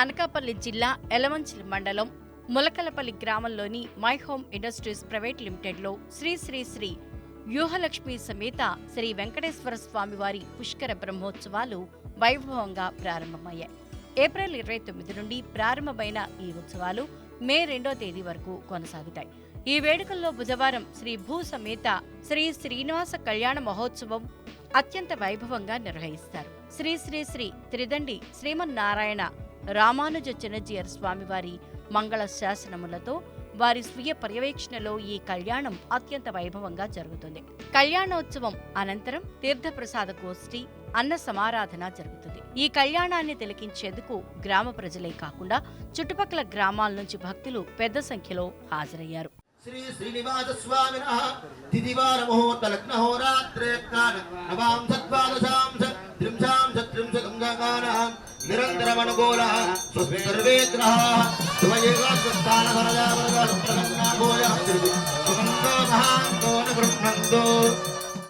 అనకాపల్లి జిల్లా ఎలమంచిలి మండలం ములకలపల్లి గ్రామంలోని మై హోమ్ ఇండస్ట్రీస్ ప్రైవేట్ లిమిటెడ్లో శ్రీ శ్రీ శ్రీ వ్యూహలక్ష్మి సమేత శ్రీ వెంకటేశ్వర స్వామివారి పుష్కర బ్రహ్మోత్సవాలు వైభవంగా ప్రారంభమయ్యాయి. ఏప్రిల్ ఇరవై తొమ్మిది నుండి ప్రారంభమైన ఈ ఉత్సవాలు మే రెండో తేదీ వరకు కొనసాగుతాయి. ఈ వేడుకల్లో బుధవారం శ్రీ భూ సమేత శ్రీ శ్రీనివాస కళ్యాణ మహోత్సవం అత్యంత వైభవంగా నిర్వహిస్తారు. శ్రీ శ్రీ శ్రీ త్రిదండి శ్రీమన్నారాయణ రామానుజ చెనజీయర్ స్వామివారి మంగళ శాసనములతో వారి స్వీయ పర్యవేక్షణలో ఈ కళ్యాణం అత్యంత వైభవంగా జరుగుతుంది. కళ్యాణోత్సవం అనంతరం తీర్థప్రసాద గోష్ఠి అన్న సమారాధన జరుగుతుంది. ఈ కళ్యాణాన్ని తిలకించేందుకు గ్రామ ప్రజలే కాకుండా చుట్టుపక్కల గ్రామాల నుంచి భక్తులు పెద్ద సంఖ్యలో హాజరయ్యారు. శ్రీ శ్రీనివాస స్వామిన తిదివార ముహూర్త లగ్న హోరాత్రే నవాం సద్వాదశాం నిరంతరమనుకూల స్వస్తి సర్వే గ్రహాः త్వయేకాగ్రస్థాన వరదా భరజా సుప్రసన్నాభూయ